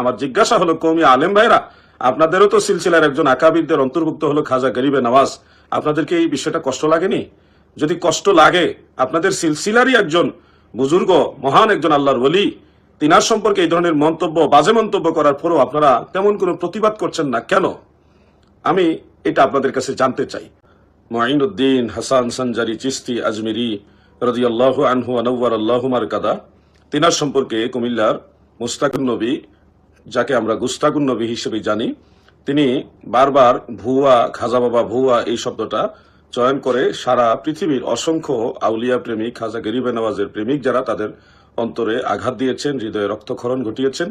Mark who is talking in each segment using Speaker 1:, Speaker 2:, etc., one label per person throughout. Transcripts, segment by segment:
Speaker 1: আমার জিজ্ঞাসা হলো কৌমি আলেম ভাইরা, আপনাদেরও তো সিলসিলার একজন আকাবিরদের অন্তর্ভুক্ত হলো খাজা গরিবে নওয়াজ। আপনাদেরকে এই বিষয়টা কষ্ট লাগেনি? যদি কষ্ট লাগে, আপনাদের সিলসিলারই একজন বুজুর্গ, মহান একজন আল্লাহর ওলি, তিনার সম্পর্কে এই ধরনের মন্তব্য, বাজে মন্তব্য করার পরও আপনারা তেমন কোনো প্রতিবাদ করছেন না। কেন? আমি এটা আপনাদের কাছে জানতে চাই। মঈনুদ্দিন হাসান সঞ্জারি চিস্তি আজমিরি রদিয়াল্লাহ আনহু আনওয়ার আল্লাহুমার কাদা তিনার সম্পর্কে কুমিল্লার মুস্তাকুন নবী যাকে আমরা গুস্তাকুন নবী হিসেবে জানি, তিনি বারবার ভুয়া, খাজা বাবা ভুয়া এই শব্দটা চয়ন করে সারা পৃথিবীর অসংখ্য আউলিয়া প্রেমিক, খাজা গরিবে নওয়াজের প্রেমিক যারা তাদের অন্তরে আঘাত দিয়েছেন, হৃদয়ে রক্তক্ষরণ ঘটিয়েছেন।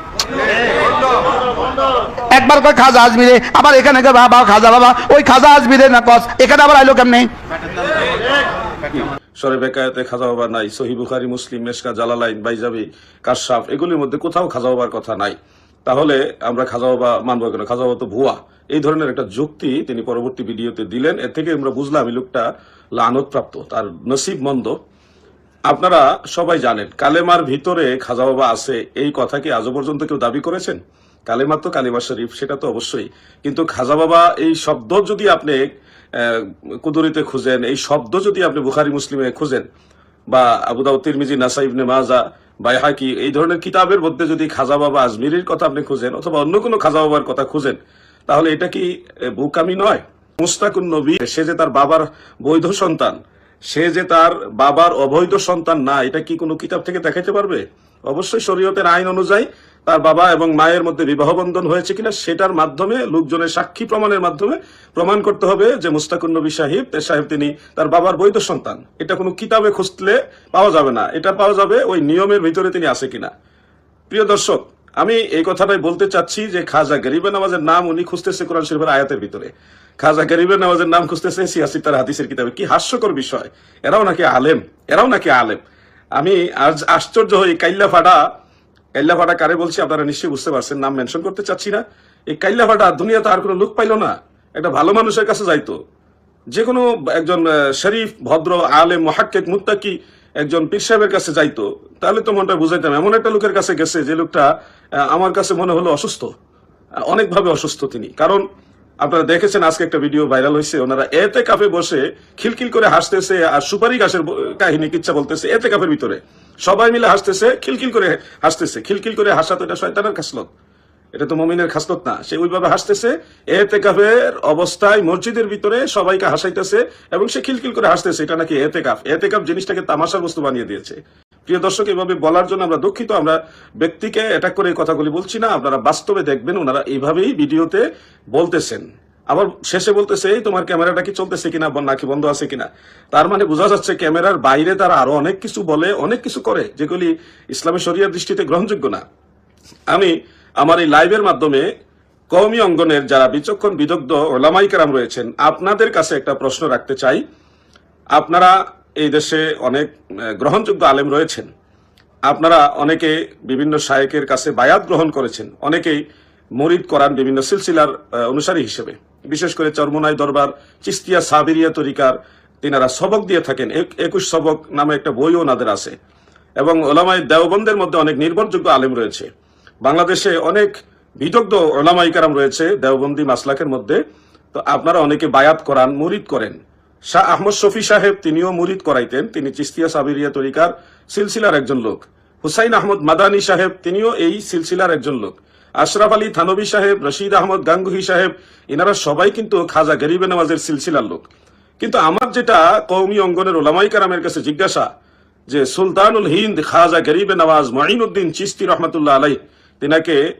Speaker 2: একবার কয় খাজা আজমিরে আবার এখানে বাবা, খাজা বাবা, ওই খাজা আজমিরে না কস, এখানে আবার আইলো
Speaker 1: এগুলির মধ্যে কোথাও কথা নাই। তাহলে আমরা মানবো কেন? খাজা তো ভুয়া। এই ধরনের একটা যুক্তি তিনি পরবর্তী ভিডিওতে দিলেন। এর থেকে আমরা বুঝলাম এই লোকটা লানত প্রাপ্ত, তার নসিব মন্দ। আপনারা সবাই জানেন, কালেমার ভিতরে খাজা বাবা আছে, এই কথা কি আজও পর্যন্ত কেউ দাবি করেছেন? কালেমা তো কালিমা শরীফ, সেটা তো অবশ্যই। কিন্তু খাজা বাবা, এই শব্দ যদি আপনি কুদুরিতে খুঁজেন, এই শব্দ যদি আপনি বুখারি, মুসলিমে খুঁজেন, বা আবু দাউদ, তিরমিজি নাসা ইবনে মাজা, বাইহাকি, এই ধরনের কিতাবের মধ্যে যদি খাজা বাবা আজমিরির কথা আপনি খুঁজেন, অথবা অন্য কোনো খাজা বাবার কথা খুঁজেন, তাহলে এটা কি বুকামি নয়? মুস্তাকুন নবী, সে যে তার বাবার বৈধ সন্তান সে যে তার বাবার অবৈধ সন্তান না, এটা কি কোনো কিতাব থেকে দেখাইতে পারবে? অবশ্যই শরীয়তের আইন অনুযায়ী তার বাবা এবং মায়ের মধ্যে বিবাহ বন্ধন হয়েছে কিনা সেটার মাধ্যমে, লোকজনের সাক্ষী প্রমাণের মাধ্যমে প্রমাণ করতে হবে যে মুস্তাকুন নবী সাহিব সাহেব তিনি তার বাবার বৈধ সন্তান। এটা কোনো কিতাবে খুঁজলে পাওয়া যাবে না। এটা পাওয়া যাবে ওই নিয়মের ভিতরে তিনি আছে কিনা। প্রিয় দর্শক, আমি এই কথাটাই বলতে চাচ্ছি যে খাজা গরিবে নামাজের নাম উনি খুঁজতেছে কোরআন শরীফের আয়াতের ভিতরে। খাজা গরিবে নামাজের নাম খুঁজতেছে সিয়াসি তার হাদিসের কিতাবে। কি হাস্যকর বিষয়। এরাও নাকি আলেম, এরাও নাকি আলেম। আমি আজ আশ্চর্য হই কাইল্লা ফাটা কাইল্লা ফাটা কারে বলছি আপনারা নিশ্চয়ই বুঝতে পারছেন, নাম মেনশন করতে চাচ্ছি না। এই কাইল্লা ফাটা দুনিয়াতে আর কোনো লোক পাইলো না। একটা ভালো মানুষের কাছে যাইতো। যে কোনো একজন শরীফ, ভদ্র, আলেম, মহাক্কেক, মুত্তাকি একজন পীর সাহেবের কাছে যাইতো, তাহলে তো মনটা বুঝাইতাম। এমন একটা লোকের কাছে গেছে যে লোকটা আমার কাছে মনে হলো অসুস্থ। অনেকভাবে অসুস্থ তিনি। কারণ আপনারা দেখেছেন আজকে একটা ভিডিও ভাইরাল হয়েছে। ওনারা এতে কাফে বসে খিলখিল করে হাসতেছে আর সুপারি গাছের কাহিনী, কিচ্ছা বলতেছে এতে কাফের ভিতরে। সবাই মিলে হাসতেছে, খিলখিল করে হাসতেছে। খিলখিল করে হাসা তো এটা শয়তানের খাসলত। এটা তো মমিনের খাসলত না। সে ওইভাবে হাসতেছে এতেকাফের অবস্থায় মসজিদের ভিতরে সবাইকে হাসাইতেছে এবং সে খিলখিল করে হাসতেছে। এটা নাকি এতে কাফ? এতেকাফ এতেকাফ জিনিসটাকে তামাশার বস্তু বানিয়ে দিয়েছে। প্রিয় দর্শক, এভাবে বলার জন্য আমরা দুঃখিত। আমরা ব্যক্তিকে অ্যাটাক করে এই কথাগুলি বলছি না। আপনারা বাস্তবে দেখবেন ওনারা এইভাবেই ভিডিওতে বলতেছেন। আবার শেষে বলতেছে, এই তোমার ক্যামেরাটা কি চলতেছে কিনা? নাকি বন্ধ আছে কিনা? তার মানে বোঝা যাচ্ছে ক্যামেরার বাইরে তারা আরও অনেক কিছু বলে, অনেক কিছু করে, যেগুলি ইসলামের শরিয়ার দৃষ্টিতে গ্রহণযোগ্য না। আমি আমার এই লাইভের মাধ্যমে কওমি অঙ্গনের যারা বিচক্ষণ, বিদগ্ধ ওলামাইকারাম রয়েছেন, আপনাদের কাছে একটা প্রশ্ন রাখতে চাই। আপনারা এই দেশে অনেক গ্রহণযোগ্য আলেম রয়েছেন। আপনারা অনেকে বিভিন্ন শায়েকের কাছে বায়াত গ্রহণ করেছেন। অনেকেই মরিদ করান বিভিন্ন সিলসিলার অনুসারী হিসেবে। বিশেষ করে চরমোনাই দরবার, চিস্তিয়া সাবিরিয়া তরিকার তিনারা সবক দিয়ে থাকেন। এক- একুশ সবক নামে একটা বইও ওনাদের আছে। এবং ওলামাই দেওবন্দের মধ্যে অনেক নির্ভরযোগ্য আলেম রয়েছে। বাংলাদেশে অনেক বিদগ্ধ ওলামাই কারাম রয়েছে দেওবন্দি মাসলাকের মধ্যে। তো আপনারা অনেকে বায়াত করান, মুরিদ করেন। শাহ আহমদ শফি সাহেব তিনিও মুরিদ করাইতেন। তিনি চিস্তিয়া সাবিরিয়া তরিকার সিলসিলার একজন লোক। হুসাইন আহমদ মাদানী সাহেব তিনিও এই সিলসিলার একজন লোক। আশরাফ আলী থানবী সাহেব, রশিদ আহমদ গাঙ্গুহি সাহেব এনারা সবাই কিন্তু খাজা গরিবে নওয়াজের সিলসিলার লোক। কিন্তু আমার যেটা কৌমি অঙ্গনের ওলামাই কারামের কাছে জিজ্ঞাসা, যে সুলতানুল হিন্দ খাজা গরিবে নওয়াজ মঈনুদ্দিন চিস্তি রহমতুল্লাহ আলাই তিনাকে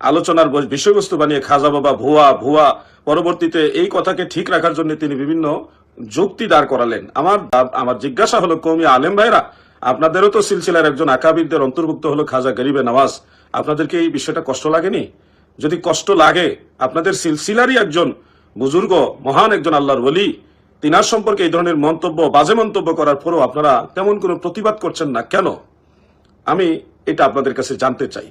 Speaker 1: আলোচনার বস- বিষয়বস্তু বানিয়ে খাজা বাবা ভুয়া ভুয়া পরবর্তীতে এই কথাকে ঠিক রাখার জন্য তিনি বিভিন্ন যুক্তি দাঁড় করালেন। আমার আমার জিজ্ঞাসা হলো কৌমি আলেম ভাইরা আপনাদেরও তো সিলসিলার একজন আকাবিরদের অন্তর্ভুক্ত হলো খাজা গরিবে নওয়াজ। আপনাদেরকে এই বিষয়টা কষ্ট লাগেনি? যদি কষ্ট লাগে, আপনাদের সিলসিলারই একজন বুজুর্গ, মহান একজন আল্লাহর ওলি, তিনার সম্পর্কে এই ধরনের মন্তব্য, বাজে মন্তব্য করার পরও আপনারা তেমন কোনো প্রতিবাদ করছেন না। কেন? আমি এটা আপনাদের কাছে জানতে চাই।